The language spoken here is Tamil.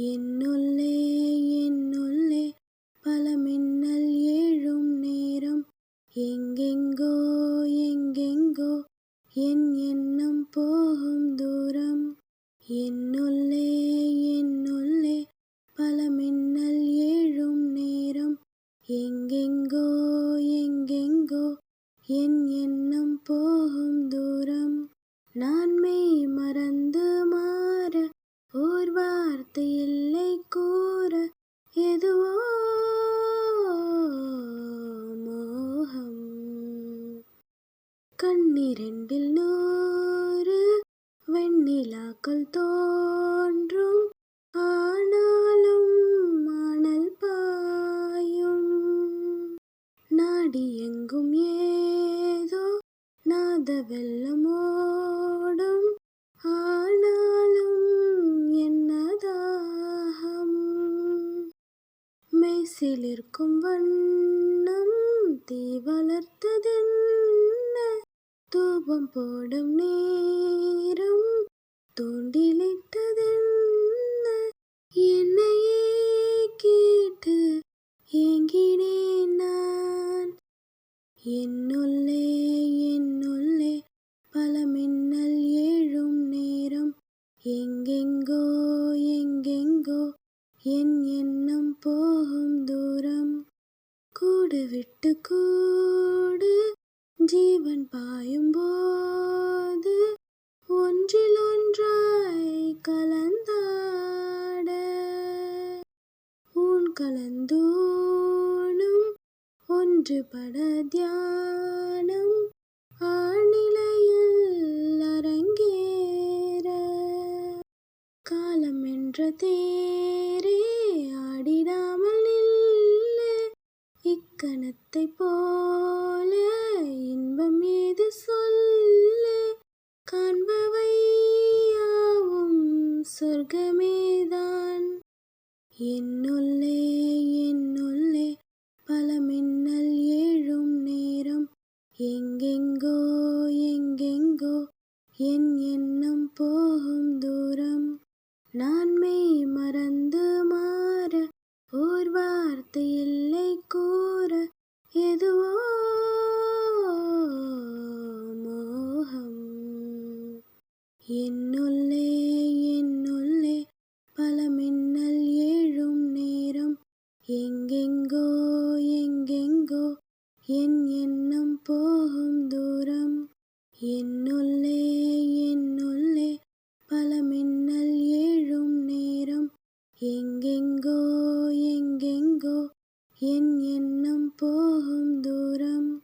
என்னுள்ளே என்னுள்ளே பல மின்னல் ஏழும் நேரம். எங்கெங்கோ எங்கெங்கோ என் எண்ணம் போகும் தூரம். என்னுள்ளே என்னுள்ளே பல மின்னல் ஏழும் நேரம். எங்கெங்கோ எங்கெங்கோ என் எண்ணம் போ வார்த்தை இல்லை கூற எதுவோ மோகம். கண்ணிரண்டில் நூறு வெண்ணிலாக்கள் தோன்றும் ஆனாலும் மணல் பாயும். நாடி எங்கும் ஏதோ நாத வெள்ளமோடும் மெய்சிலிருக்கும் வண்ணம் தீ வளர்த்ததென்ன தூபம் போடும் நேரம் தூண்டிலிட்டதென்ன? என்னையே கேட்டு ஏங்கினேன் நான். என்னுள்ளே என்னுள்ளே பல மின்னல் ஏழும் நேரம். எங்கெங்கோ எங்கெங்கோ என் எண்ணம் போகும் தூரம். கூடு விட்டு கூடு. ஜீவன் பாயும் போது ஒன்றில் ஒன்றாய் கலந்தாட. உன் கலந்தோனும் ஒன்று பட தியானம். ஆழ்நிலையில் அரங்கேற. காலம் என்ற தே கணத்தை போல இன்பம் ஏது சொல்லு. காண்பவையாவும் சொர்க்கமேதான் என்னுள்ளே என்னுள்ளே பல மின்னல் ஏழும் நேரம். எங்கெங்கோ எங்கெங்கோ என் எண்ணம் போகும் தூரம். நான் மெய் மறந்து மாற என்னுள்ளே என்னுள்ளே பல மின்னல் ஏழும் நேரம். எங்கெங்கோ எங்கெங்கோ என் எண்ணம் போகும் தூரம். என்னுள்ளே என்னுள்ளே பல மின்னல் ஏழும் நேரம். எங்கெங்கோ எங்கெங்கோ என் எண்ணம் போகும் தூரம்.